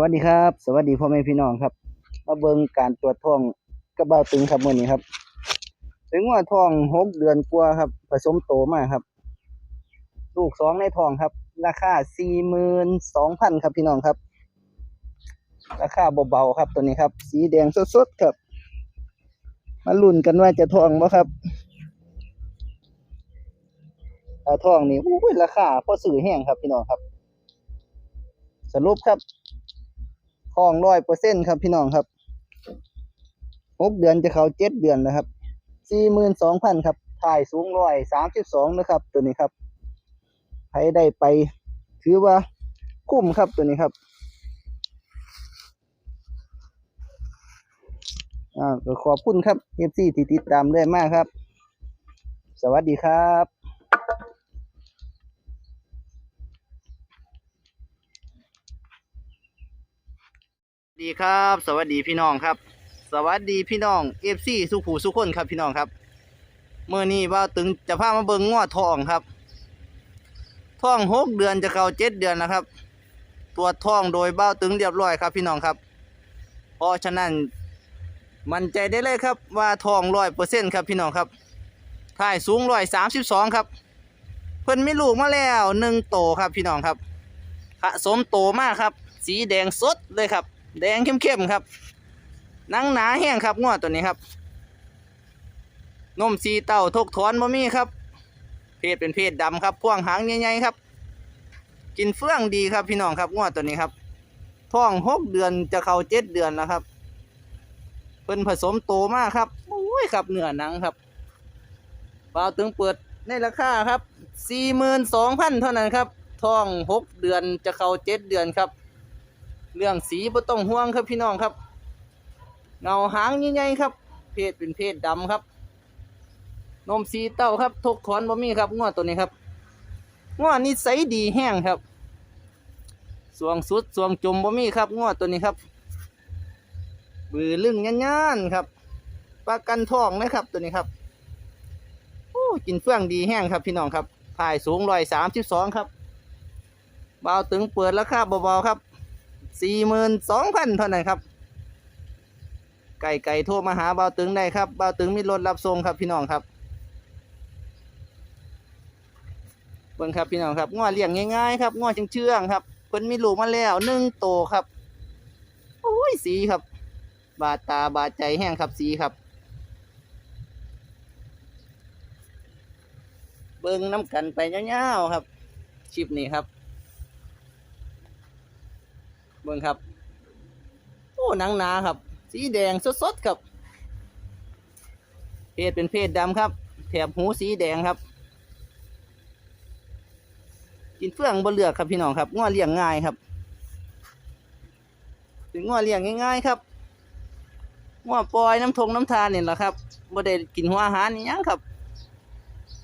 วัสดีครับ สวัสดีพ่อแม่พี่น้องครับ มาเบิ่งการตรวจท้องกระเบ้าตึงครับมื้อนี้ครับ ถึงว่าท้องหกเดือนกว่าครับ ผสมโตมาครับ ลูกสองในท้องครับ ราคาสี่หมื่นสองพันครับพี่น้องครับ ราคาเบาๆครับตัวนี้ครับ สีแดงสดๆครับ มาลุ้นกันว่าจะท้องบ่ครับถ้าท้องนี่อุ้ยราคาพอซื้อแห้งครับพี่น้องครับ สรุปครับ ทองร้อยเปอร์เซ็นครับพี่น้องครับหกเดือนจะเขาเจ็ดเดือนนะครับสี่หมื่นสองพันครับถ่ายสูงร้อยสามสิบสองนะครับ ตัวนี้ครับใครได้ไป ถือว่าคุ้มครับตัวนี้ครับอ่าขอบคุณครับเอฟซีที่ติดตามเรื่อยมากครับ สวัสดีครับ สวัสดี ครับ สวัสดีพี่น้องครับ สวัสดีพี่น้องเอฟซีสุขูสุขคนครับพี่น้องครับเมื่อนี้ว่าตึงจะพามาเบิงง้อทองครับทองหกเดือนจะเข้าเจ็ดเดือนนะครับตรวจทองโดยเบ้าตึงเรียบร้อยครับพี่น้องครับ เพราะฉะนั้นมั่นใจได้เลยครับว่าทองร้อยเปอร์เซ็นครับพี่น้องครับถ่ายสูงร้อยสามสิบสองครับ เพิ่นมีลูกมาแล้วหนึ่งโตครับพี่น้องครับผสมโตมากครับ สีแดงสดเลยครับ แดงเข้มๆครับหนังหนาแห้งครับงวดตัวนี้ครับ นมสีเต้าทกถอนบ่มีครับ เพศเป็นเพศดำครับพ่วงหางใหญ่ๆครับ กินเฟื่องดีครับพี่น้องครับงวดตัวนี้ครับท้องหกเดือนจะเข้าเจ็ดเดือนแล้วครับ เพิ่นผสมโตมากครับโอ้ยครับเนื้อหนังครับเปล่าตึงเปิดในราคาครับสี่หมื่นสองพันเท่านั้นครับท้องหกเดือนจะเข้าเจ็ดเดือนครับ เรื่องสีบ่ต้องห่วงครับพี่น้องครับ เงาหางใหญ่ๆครับ เพศเป็นเพศดำครับ นมสีเต้าครับทกถอนบ่มีครับงวตัวนี้ครับงวนิสัยดีแห้งครับสวงสุดสวงจมบ่มีครับงวตัวนี้ครับ บือลึงย่านๆครับประกันทองนะครับตัวนี้ครับโอ้กินเฟื่องดีแห้งครับพี่น้องครับถ่ายสูงร้อยสามสิบสองครับเบาตึงเปิดราคาเบาๆครับ สี่หมื่นสองพันเท่านั้นครับ ไก่ไก่โทรมาหาเบาตึงได้ครับเบาตึงมีรถรับส่งครับพี่น้องครับเบิ่งครับพี่น้องครับง้อเลี้ยงง่ายๆครับง้อเชื่องๆครับเพิ่นมีลูกมาแล้วหนึ่งโตครับโอ้ยสีครับ บาดตาบาดใจแห้งครับสีครับ เบิ่งน้ำกันไปยาวๆครับชิปนี้ครับ เบิ่งครับ โอ้หนังหนาครับ สีแดงสดๆครับ เพศเป็นเพศดำครับ แถบหูสีแดงครับ กินเฟื่องบนเลือกครับพี่น้องครับง้อเลี้ยงง่ายครับถึงง้อเลี้ยงง่ายๆครับง้อปล่อยน้ำทงน้ำทานนี่แหละครับบ่ได้กินหัวอาหารนี่ยังครับ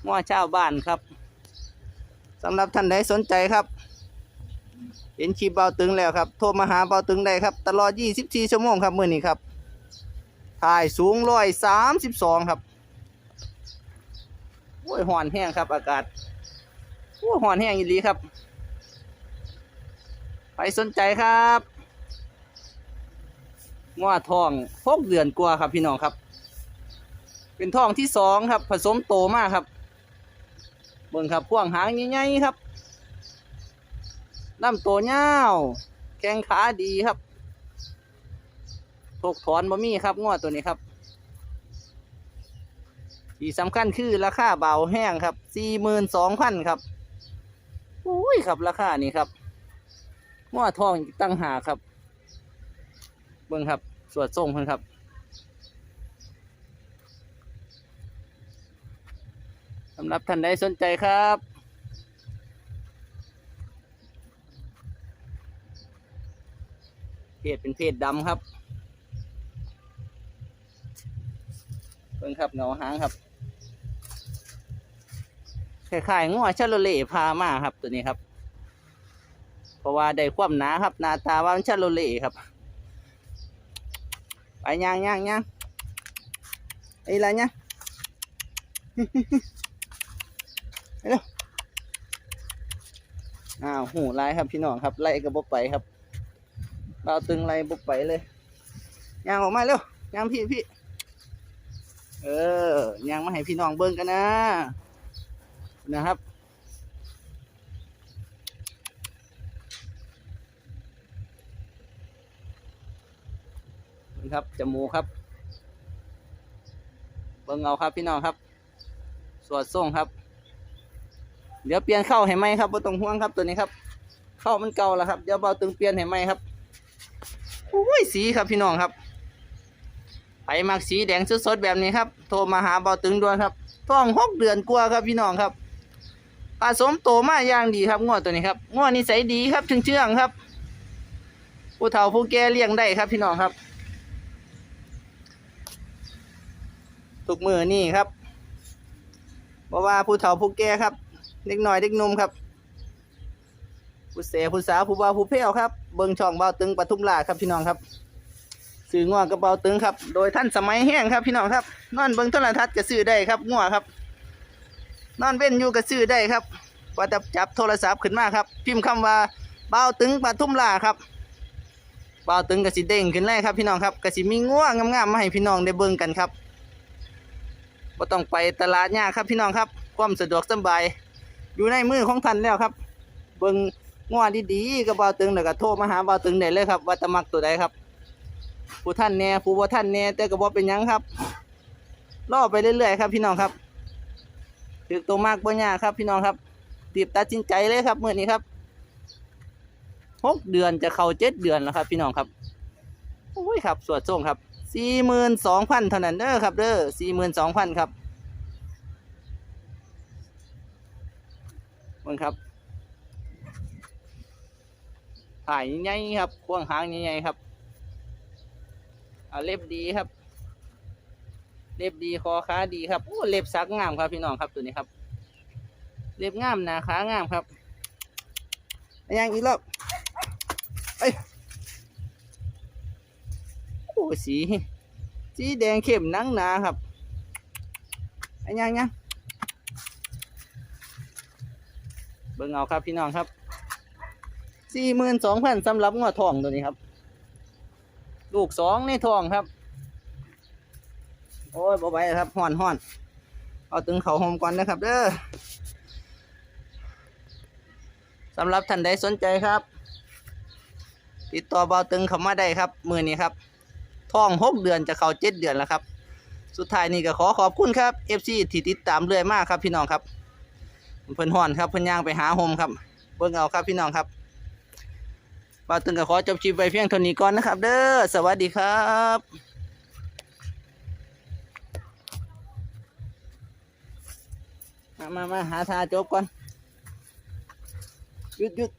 ง้อชาวบ้านครับสำหรับท่านใดสนใจครับ เห็นคลิปเบาตึงแล้วครับ โทรมาหาเบาตึงได้ครับ ตลอด 24 ชั่วโมงครับมื้อนี้ครับถ่ายสูงร้อยสามสิบสองครับโอ้ยห่อนแห้งครับ อากาศโอ้ยห่อนแห้งอีหลีครับใครสนใจครับง้อทองหกเดือนกว่าครับพี่น้องครับ เป็นทองที่สองครับ ผสมโตมากครับเบิ่งครับพ่วงหางใหญ่ๆครับ ลำตัวเงาวแข้งขาดีครับถกถอนบะมี่ครับงวดตัวนี้ครับที่สำคัญคือราคาเบาแห้งครับสี่หมื่นสองพันครับอุ้ยครับราคานี้ครับงวดทองตั้งหาครับ เบิ่งครับสวดทรงเพิ่นครับสำหรับท่านใดสนใจครับ เพศเป็นเพศดำครับเพิ่งครับเงาหางครับคล้ายๆงัวชาโลเล่พามาครับตัวนี้ครับ เพราะว่าได้ความหนาครับหน้าตาว่ามันชาโลเล่ครับ ไปย่างย่างย่างไอ้ไรเนี่ยเร็วอ้าวหูไล่ครับพี่น้องครับไล่กระบอกไปครับ เบาตึงไรบุกไปเลยยางออกมาเร็วยางพี่พี่เออยางมาให้พี่น้องเบิ่งกันนะนะครับนี่ครับจมูกครับ เบิ่งเอาครับพี่น้องครับ สวดส่งครับ เดี๋ยวเปลี่ยนเข้าให้ไหมครับบ่ต้องห่วงครับตัวนี้ครับ เข้ามันเก่าแล้วครับเดี๋ยวเบาตึงเปลี่ยนให้ไหมครับ อุ้ยสีครับพี่น้องครับไปมักสีแดงสดๆแบบนี้ครับ โทรมาหาเบาตึงด่วนครับท้องหกเดือนกว่าครับพี่น้องครับผสมโตมาอย่างดีครับงวดตัวนี้ครับงวดนิสัยดีครับเชื่องครับ ผู้เฒ่าผู้แก่เลี้ยงได้ครับพี่น้องครับทุกมือนี่ครับเพราะว่าผู้เฒ่าผู้แก่ครับ เด็กหน่อยเด็กนุ่มครับ ผู้เสผู้สาวผู้บ่าวผู้เพี้ยวครับเบิ่งช่องเบาตึงปทุมราชครับพี่น้องครับซื้องัวกับเบาตึงครับ โดยท่านสมัยแห้งครับ พี่น้องครับ นอนเบิ่งโทรทัศน์ก็ซื้อได้ครับงัวครับ นอนเว้นอยู่ก็ซื้อได้ครับว่าจะจับโทรศัพท์ขึ้นมาครับ พิมพ์คำว่าเบาตึงปทุมราชครับเบาตึงก็สิเด้งขึ้นเลยครับพี่น้องครับก็สิมีงัวงามๆมาให้พี่น้องได้เบิ่งกันครับบ่ต้องไปตลาดยากครับพี่น้องครับ ความสะดวกสบายอยู่ในมือของท่านแล้วครับ เบิ่ง ง้อดีๆกับเบาตึงแล้วก็โทรมาหาเบาตึงได้เลยครับ ว่าจะมักตัวใดครับ ผู้ท่านแน่ผู้บ่ท่านแน่แต่ก็บ่เป็นหยังครับรอไปเรื่อยๆครับ พี่น้องครับถือตัวมากบ่ยากครับ พี่น้องครับรีบตัดสินใจเลยครับเมื้อนี้ครับหกเดือนจะเข้าเจ็ดเดือนแล้วครับ พี่น้องครับโอ้ยครับ สวดส่งครับสี่หมื่นสองพันเท่านั้นเด้อครับเด้อสี่หมื่นสองพันครับเบิ่งครับ ถ่ายใหญ่ครับ ควงหางใหญ่ครับเอาเล็บดีครับ เล็บดีคอขาดีครับโอ้เล็บสักงามครับพี่น้องครับตัวนี้ครับ เล็บงามหนาขางามครับยังอีกรอบเอ้ยโอ้สีสีแดงเข้มหนังหนาครับอันยังยังเบิ่งเอาครับพี่น้องครับ สี่หมื่นสองพันสำหรับงวดทองตัวนี้ครับ ลูกสองในทองครับ โอ้ยบ่ไหวแล้วครับห่อนห่อนเอาตึงเขาหอมก่อนนะครับเด้อสำหรับท่านใดสนใจครับ ติดต่อเบาตึงเขามาได้ครับ มือนี้ครับท้องหกเดือนจะเข้าเจ็ดเดือนแล้วครับ สุดท้ายนี่ก็ขอขอบคุณครับ FC ที่ติดตามเรื่อยมากครับพี่น้องครับเพิ่นห่อนครับเพิ่นย่างไปหาโฮมครับเบิ่งเอาครับพี่น้องครับ บ่าวตึงก็ขอจบคลิปไปเพียงเท่านี้ก่อนนะครับ เด้อสวัสดีครับมามามาหาทาจบก่อนหยุดหยุด